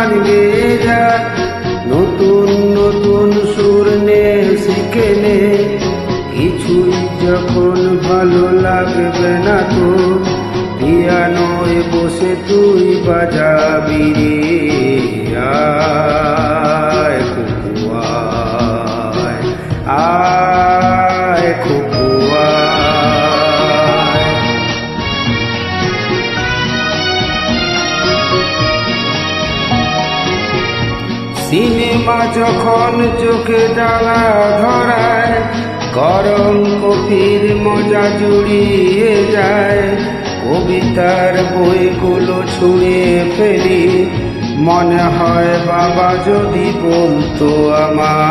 গান যা নতুন নতুন সুর নে শিখে নে। কিছুই যখন ভালো লাগবে না তো, পিয়ানোয় বসে তুই বাজাবি রে। সিনেমা যখন চোখে ডালা ধরায়, গরম কফির মজা জুড়িয়ে যায়। কবিতার বইগুলো ছুঁড়ে ফেলি, মনে হয় বাবা যদি বলতো আমার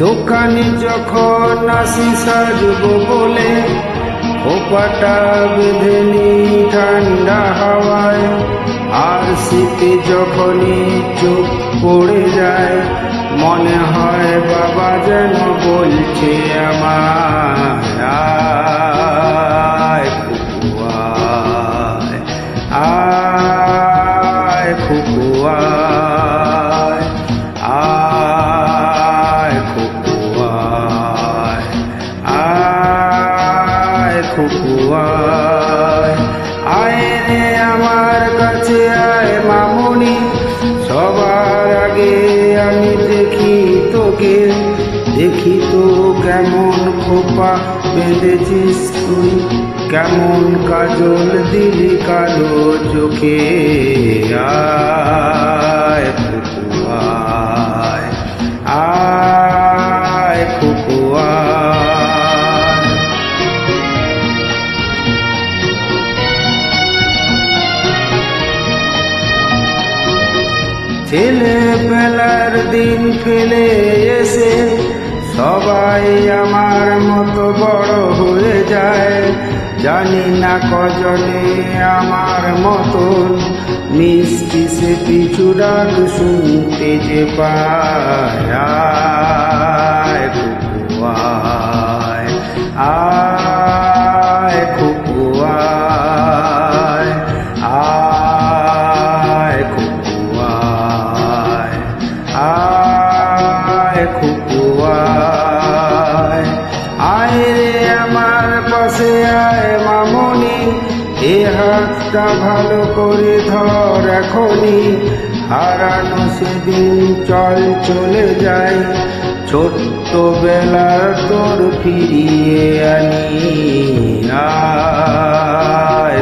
দোকানে যখন আসি সাজব বলে, খোপাটা বেঁধে নি ঠান্ডা হাওয়ায়। আর শীতে যখনই চোখ পড়ে যায়, মনে হয় বাবা যেন বলছে আমার আয় খুকুয়ায় আয় আমার কাছে আয় মামুনি, সবার আগে আমি দেখি তোকে। দেখি তো কেমন খোপা বেঁধেছিস তুই, কেমন কাজল দিলি কালো চোখে। আয়। ছেলে পেলার দিন ফেলে এসে সবাই আমার মতো বড় হয়ে যায়। জানি না কজনে আমার মতন মিষ্টি সে পিছু ডাক শুনতে যে পায়। আমার পাশে আয় মামনি, এ হাতটা ভালো করে ধর এখনই। হারানো সেদিন চল চলে যায় ছোট্টবেলার তোর ফিরিয়ে আনি। আয়